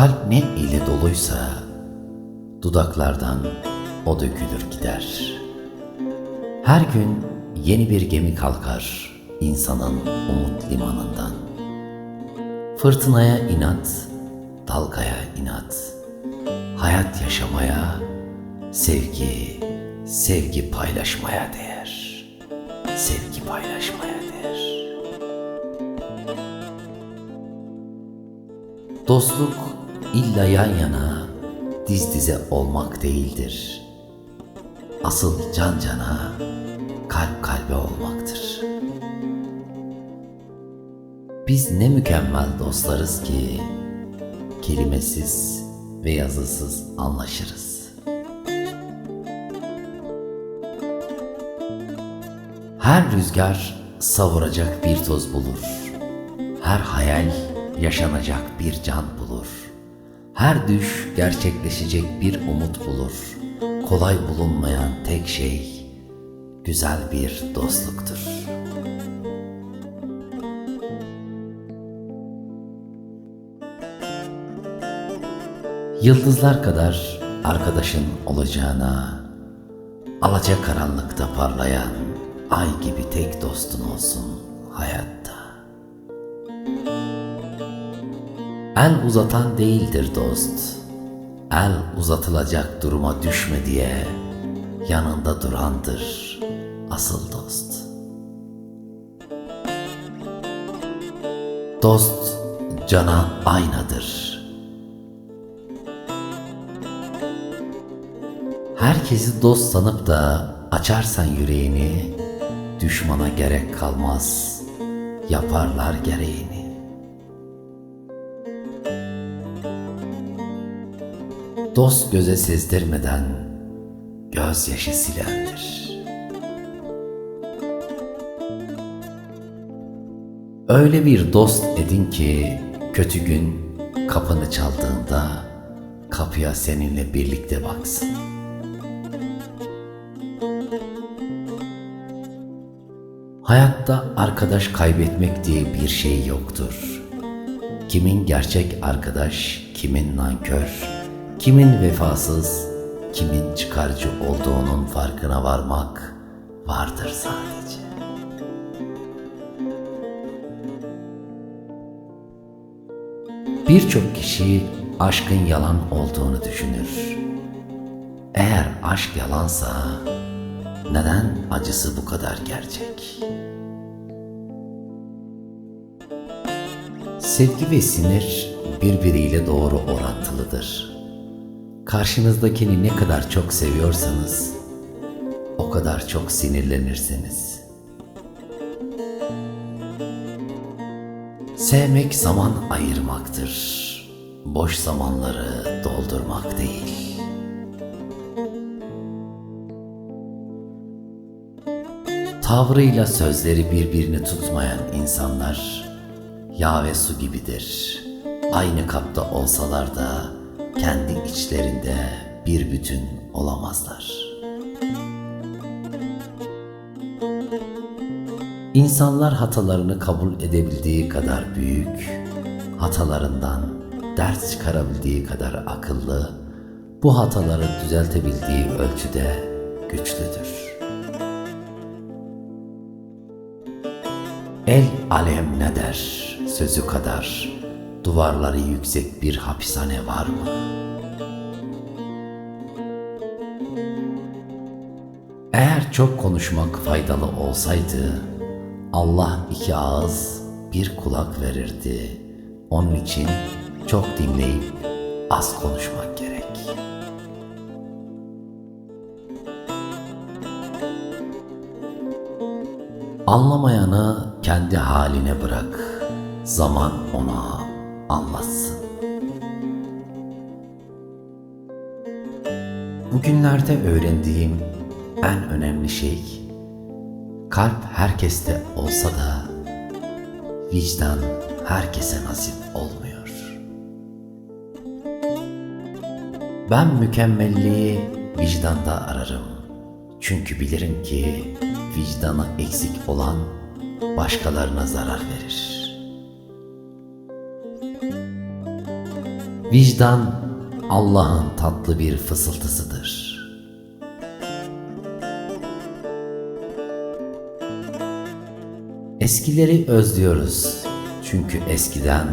Kalp ne ile doluysa dudaklardan o dökülür gider. Her gün yeni bir gemi kalkar insanın umut limanından. Fırtınaya inat, dalgaya inat. Hayat yaşamaya, sevgi, sevgi paylaşmaya değer. Sevgi paylaşmaya değer. Dostluk illa yan yana, diz dize olmak değildir. Asıl can cana, kalp kalbe olmaktır. Biz ne mükemmel dostlarız ki kelimesiz ve yazısız anlaşırız. Her rüzgar savuracak bir toz bulur. Her hayal yaşanacak bir can bulur. Her düş gerçekleşecek bir umut bulur. Kolay bulunmayan tek şey güzel bir dostluktur. Yıldızlar kadar arkadaşın olacağına, alaca karanlıkta parlayan ay gibi tek dostun olsun hayatta. El uzatan değildir dost. El uzatılacak duruma düşme diye yanında durandır asıl dost. Dost cana aynadır. Herkesi dost sanıp da açarsan yüreğini, düşmana gerek kalmaz, yaparlar gereğini. Dost göze sezdirmeden gözyaşı silendir. Öyle bir dost edin ki kötü gün kapını çaldığında kapıya seninle birlikte baksın. Hayatta arkadaş kaybetmek diye bir şey yoktur. Kimin gerçek arkadaş, kimin nankör, kimin vefasız, kimin çıkarcı olduğunun farkına varmak vardır sadece. Birçok kişi aşkın yalan olduğunu düşünür. Eğer aşk yalansa neden acısı bu kadar gerçek? Sevgi ve sinir birbiriyle doğru orantılıdır. Karşınızdakini ne kadar çok seviyorsanız o kadar çok sinirlenirsiniz. Sevmek zaman ayırmaktır. Boş zamanları doldurmak değil. Tavrıyla sözleri birbirini tutmayan insanlar yağ ve su gibidir. Aynı kapta olsalar da kendi içlerinde bir bütün olamazlar. İnsanlar hatalarını kabul edebildiği kadar büyük, hatalarından ders çıkarabildiği kadar akıllı, bu hataları düzeltebildiği ölçüde güçlüdür. El alem ne der sözü kadar duvarları yüksek bir hapishane var mı? Eğer çok konuşmak faydalı olsaydı Allah iki ağız bir kulak verirdi. Onun için çok dinleyip az konuşmak gerek. Anlamayanı kendi haline bırak. Zaman ona anlatsın. Bugünlerde öğrendiğim en önemli şey kalp herkeste olsa da vicdan herkese nasip olmuyor. Ben mükemmelliği vicdanda ararım. Çünkü bilirim ki vicdanı eksik olan başkalarına zarar verir. Vicdan Allah'ın tatlı bir fısıltısıdır. Eskileri özlüyoruz çünkü eskiden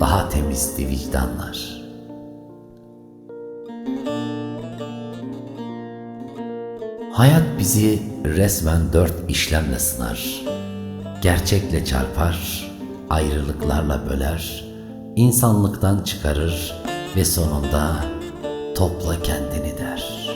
daha temizdi vicdanlar. Hayat bizi resmen dört işlemle sınar. Gerçekle çarpar, ayrılıklarla böler, insanlıktan çıkarır ve sonunda topla kendini der.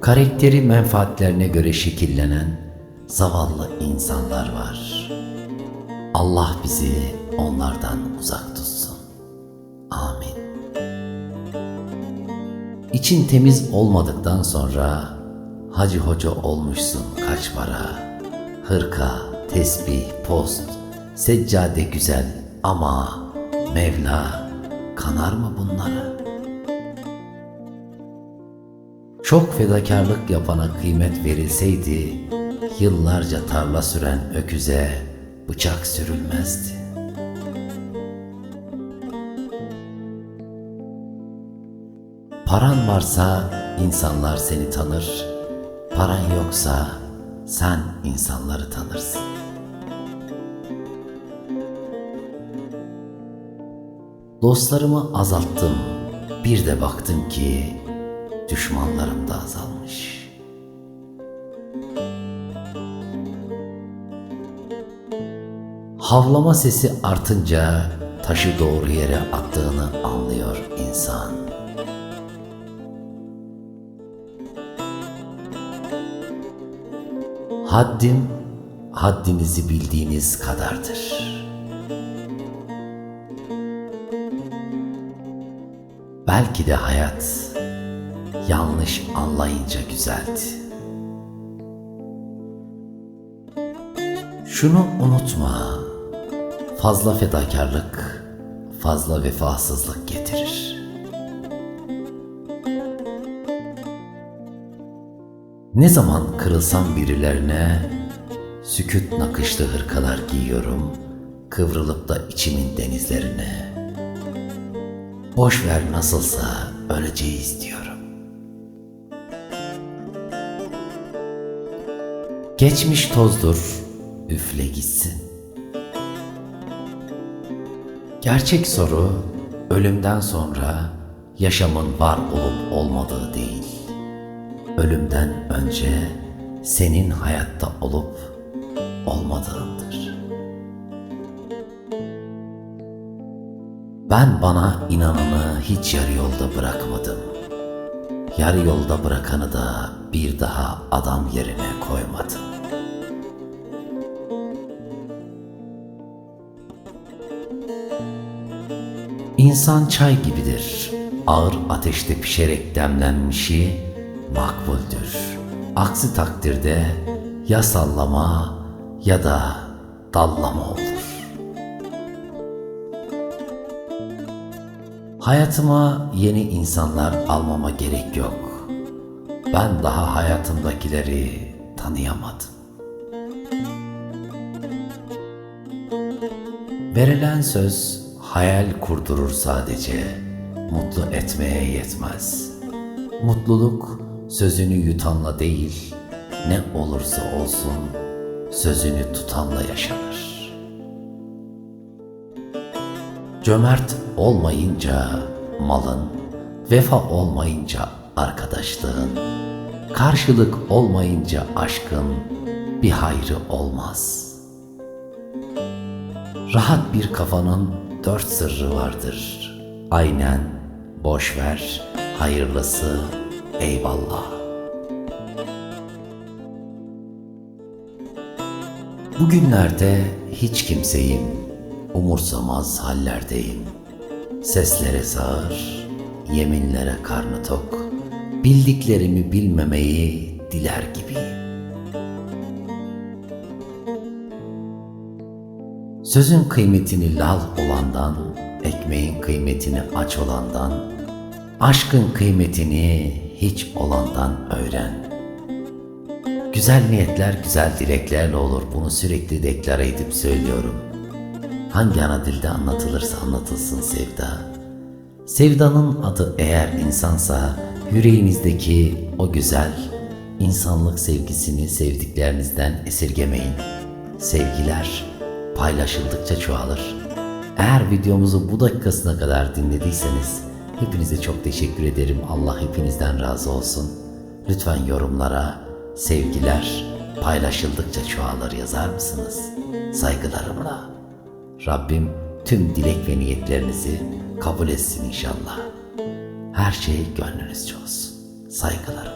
Karakteri menfaatlerine göre şekillenen zavallı insanlar var. Allah bizi onlardan uzak tutsun. Amin. İçin temiz olmadıktan sonra hacı hoca olmuşsun kaç para. Hırka, tesbih, post, seccade güzel ama Mevla kanar mı bunlara? Çok fedakarlık yapana kıymet verilseydi, yıllarca tarla süren öküze bıçak sürülmezdi. Paran varsa insanlar seni tanır, paran yoksa sen insanları tanırsın. Dostlarımı azalttım, bir de baktım ki düşmanlarım da azalmış. Havlama sesi artınca taşı doğru yere attığını anlıyor insan. Haddim, haddinizi bildiğiniz kadardır. Belki de hayat yanlış anlayınca güzeldi. Şunu unutma, fazla fedakarlık, fazla vefasızlık getirir. Ne zaman kırılsam birilerine, süküt nakışlı hırkalar giyiyorum, kıvrılıp da içimin denizlerine. Boş ver nasılsa öleceğiz diyorum. Geçmiş tozdur, üfle gitsin. Gerçek soru ölümden sonra yaşamın var olup olmadığı değil. Ölümden önce senin hayatta olup olmadığındır. Ben bana inananı hiç yarı yolda bırakmadım. Yarı yolda bırakanı da bir daha adam yerine koymadım. İnsan çay gibidir. Ağır ateşte pişerek demlenmişi makbuldür. Aksi takdirde ya sallama ya da dallama olur. Hayatıma yeni insanlar almama gerek yok. Ben daha hayatımdakileri tanıyamadım. Verilen söz hayal kurdurur sadece, mutlu etmeye yetmez. Mutluluk sözünü yutanla değil, ne olursa olsun sözünü tutanla yaşanır. Cömert olmayınca malın, vefa olmayınca arkadaşlığın, karşılık olmayınca aşkın bir hayrı olmaz. Rahat bir kafanın dört sırrı vardır. Aynen, boş ver, hayırlısı, eyvallah. Bugünlerde hiç kimseyim, umursamaz hallerdeyim. Seslere sağır, yeminlere karnı tok, bildiklerimi bilmemeyi diler gibiyim. Sözün kıymetini lal olandan, ekmeğin kıymetini aç olandan, aşkın kıymetini hiç olandan öğren. Güzel niyetler güzel dileklerle olur bunu sürekli deklar edip söylüyorum. Hangi ana dilde anlatılırsa anlatılsın sevda. Sevdanın adı eğer insansa yüreğinizdeki o güzel insanlık sevgisini sevdiklerinizden esirgemeyin. Sevgiler paylaşıldıkça çoğalır. Eğer videomuzu bu dakikasına kadar dinlediyseniz hepinize çok teşekkür ederim. Allah hepinizden razı olsun. Lütfen yorumlara sevgiler paylaşıldıkça çoğalır yazar mısınız? Saygılarımla. Rabbim tüm dilek ve niyetlerinizi kabul etsin inşallah. Her şey gönlünüzce olsun. Saygılarım.